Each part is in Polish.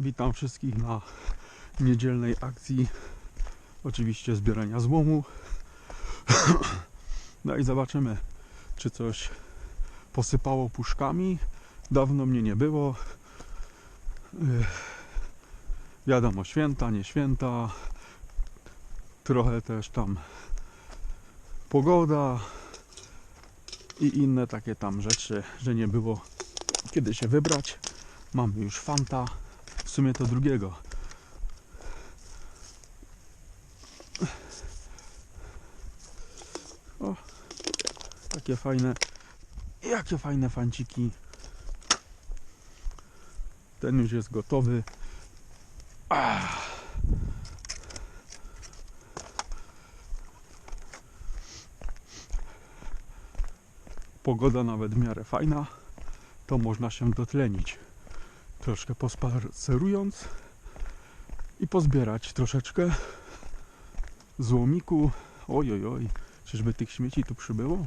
Witam wszystkich na niedzielnej akcji. Oczywiście zbierania złomu. No i zobaczymy, czy coś posypało puszkami. Dawno mnie nie było. Yy, Wiadomo, święta, nie święta. Trochę też tam pogoda i inne takie tam rzeczy, że nie było kiedy się wybrać. Mamy już Fanta, sumie to drugiego. O, takie fajne, jakie fajne fanciki. Ten już jest gotowy. Ah. Pogoda nawet w miarę fajna, to można się dotlenić. Troszkę pospacerując i pozbierać troszeczkę złomiku. Oj, oj, oj, czyżby tych śmieci tu przybyło?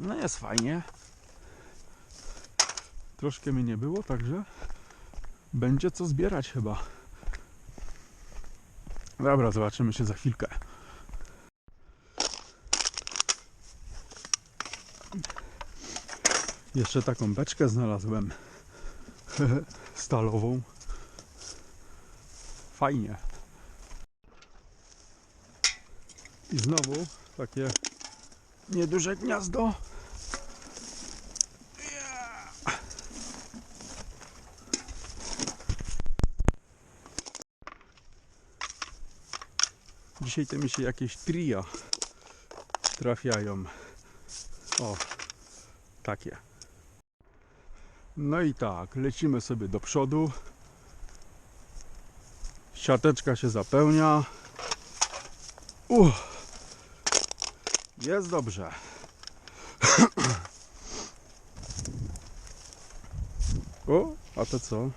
No jest fajnie. Troszkę mnie nie było, także będzie co zbierać chyba. Dobra, zobaczymy się za chwilkę. Jeszcze taką beczkę znalazłem stalową. Fajnie. I znowu takie nieduże gniazdo. Dzisiaj to mi się jakieś tria trafiają. O, takie. No i tak, lecimy sobie do przodu. Siateczka się zapełnia. Uff. Jest dobrze. O, a to co?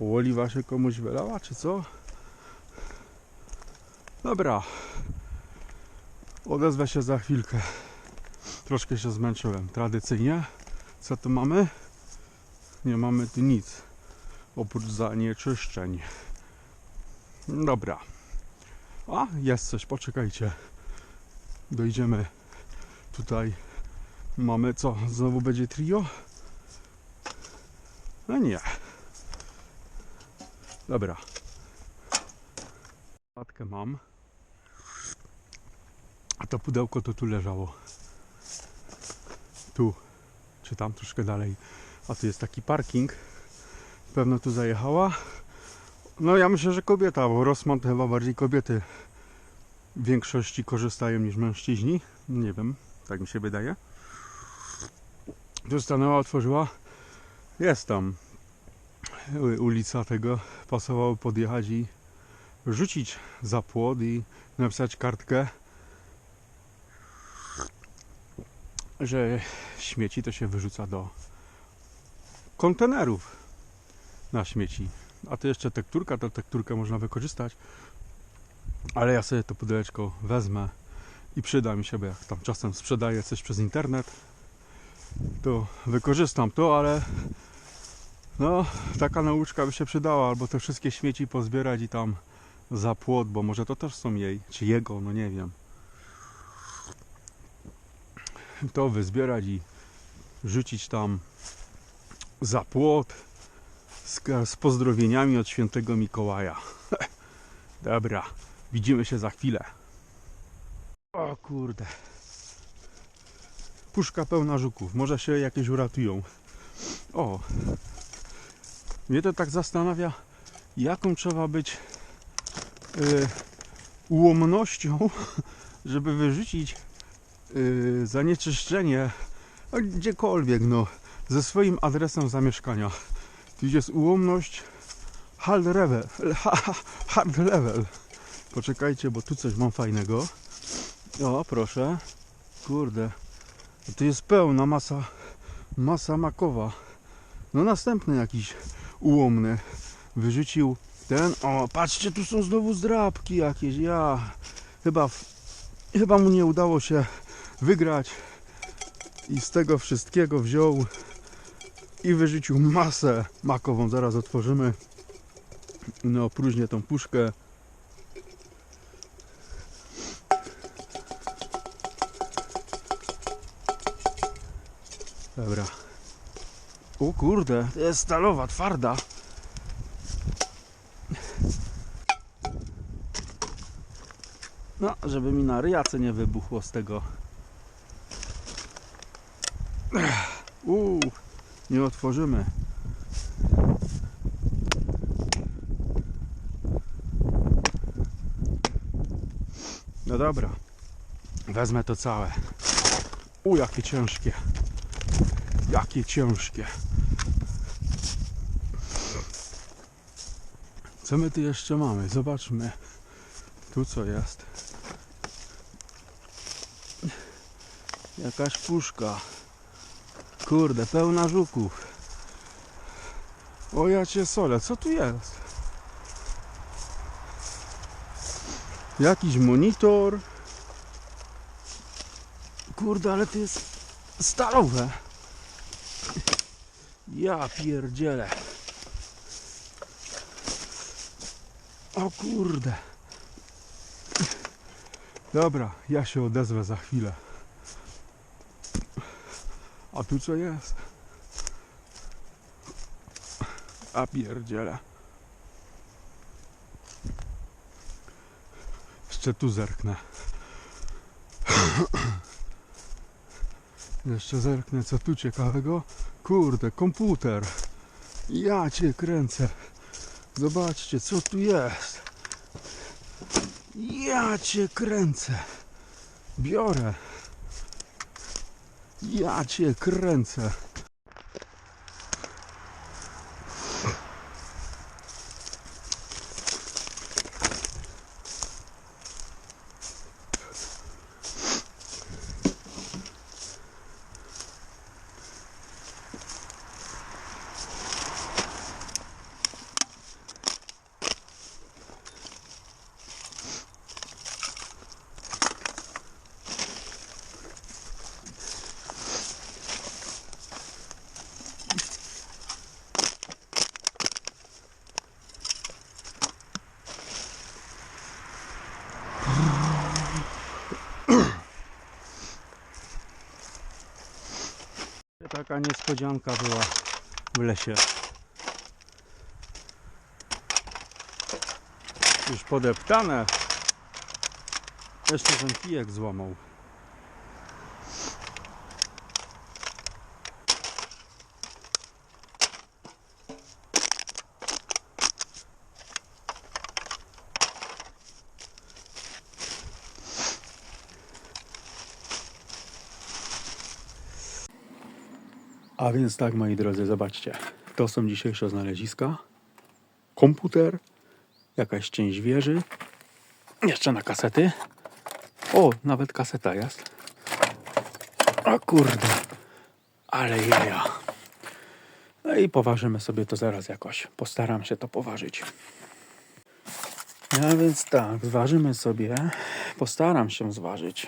Oliwa się komuś wylała, czy co? Dobra. Odezwę się za chwilkę. Troszkę się zmęczyłem. Tradycyjnie. Co tu mamy? Nie mamy tu nic. Oprócz zanieczyszczeń. Dobra. A, jest coś. Poczekajcie. Dojdziemy tutaj. Mamy co? Znowu będzie trio? No nie. Dobra. Patkę mam. A to pudełko to tu leżało. Tu. Czy tam troszkę dalej. A tu jest taki parking. Pewno tu zajechała. No ja myślę, że kobieta, bo Rosman to chyba bardziej kobiety w większości korzystają niż mężczyźni. Nie wiem, tak mi się wydaje. Tu stanęła, otworzyła. Jest tam ulica tego. Pasowało podjechać i rzucić za płot i napisać kartkę, że śmieci to się wyrzuca do kontenerów na śmieci. A to jeszcze tekturka, to tekturkę można wykorzystać. Ale ja sobie to pudełeczko wezmę i przyda mi się, bo jak tam czasem sprzedaję coś przez internet, to wykorzystam to, ale no, taka nauczka by się przydała, albo te wszystkie śmieci pozbierać i tam za płot, bo może to też są jej, czy jego, no nie wiem. To wyzbierać i rzucić tam za płot z, z pozdrowieniami od świętego Mikołaja. Dobra, widzimy się za chwilę. O kurde. Puszka pełna żuków, może się jakieś uratują. O, mnie to tak zastanawia, jaką trzeba być y, ułomnością, żeby wyrzucić y, zanieczyszczenie gdziekolwiek, no, ze swoim adresem zamieszkania. Tu jest ułomność hard level, ha- ha- hard level. Poczekajcie, bo tu coś mam fajnego. O, proszę. Kurde. Tu jest pełna masa, masa makowa. No następny jakiś ułomny wyrzucił ten. O, patrzcie, tu są znowu zdrabki jakieś. Ja chyba, chyba mu nie udało się wygrać i z tego wszystkiego wziął i wyrzucił masę makową. Zaraz otworzymy no opróżnię tą puszkę. Dobra. O kurde, to jest stalowa, twarda. No, żeby mi na ryjace nie wybuchło z tego. Uuu, nie otworzymy. No dobra, wezmę to całe. U, jakie ciężkie. Jakie ciężkie. Co my tu jeszcze mamy? Zobaczmy. Tu co jest? Jakaś puszka. Kurde, pełna żuków. O ja cię solę, co tu jest? Jakiś monitor. Kurde, ale to jest stalowe. Ja pierdzielę. O kurde. Dobra, ja się odezwę za chwilę. A tu co jest? A pierdzielę. Jeszcze tu zerknę. Jeszcze zerknę, co tu ciekawego. Kurde, komputer. Ja cię kręcę. Zobaczcie, co tu jest. Ja cię kręcę. Biorę. Ja cię kręcę. Taka niespodzianka była w lesie. Już podeptane. Jeszcze ten kijek złamał. A więc tak, moi drodzy, zobaczcie. To są dzisiejsze znaleziska. Komputer, jakaś część wieży, jeszcze na kasety. O, nawet kaseta jest. O kurde, ale jaja. No i poważymy sobie to zaraz jakoś. Postaram się to poważyć. A więc tak, zważymy sobie. Postaram się zważyć.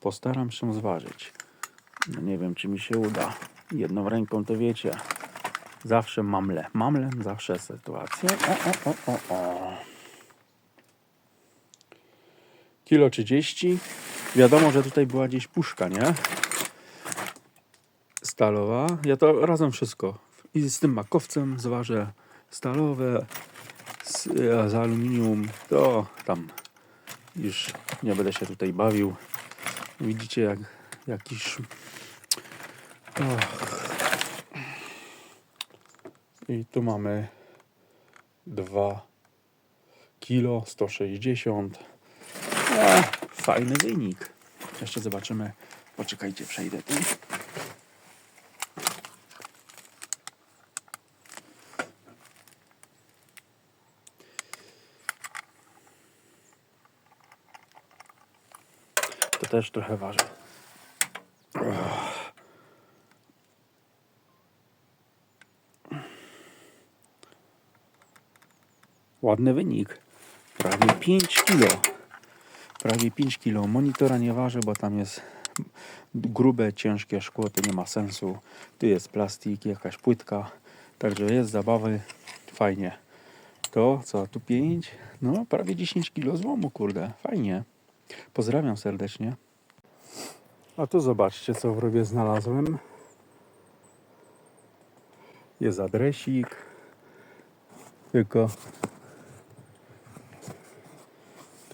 Postaram się zważyć. No nie wiem, czy mi się uda. Jedną ręką to wiecie. Zawsze mamle. Mamlem zawsze sytuację. O, o, o, o, o. Kilo 30. Wiadomo, że tutaj była gdzieś puszka, nie? Stalowa. Ja to razem wszystko. I z tym makowcem zważę stalowe z, e, z aluminium. To tam już nie będę się tutaj bawił. Widzicie, jak jakiś Och. I tu mamy 2 kilo 160. E, fajny wynik. Jeszcze zobaczymy. Poczekajcie, przejdę tu. To też trochę waży. Ładny wynik. Prawie 5 kilo. prawie 5 kg. Monitora nie waży, bo tam jest grube, ciężkie szkło, to nie ma sensu. Tu jest plastik, jakaś płytka, także jest zabawy, fajnie. To co, tu 5? No, prawie 10 kg złomu, kurde, fajnie. Pozdrawiam serdecznie. A tu zobaczcie, co w rowie znalazłem. Jest adresik. Tylko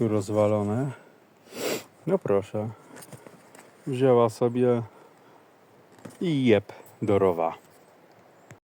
tu rozwalone. No proszę. Wzięła sobie i jeb do rowa.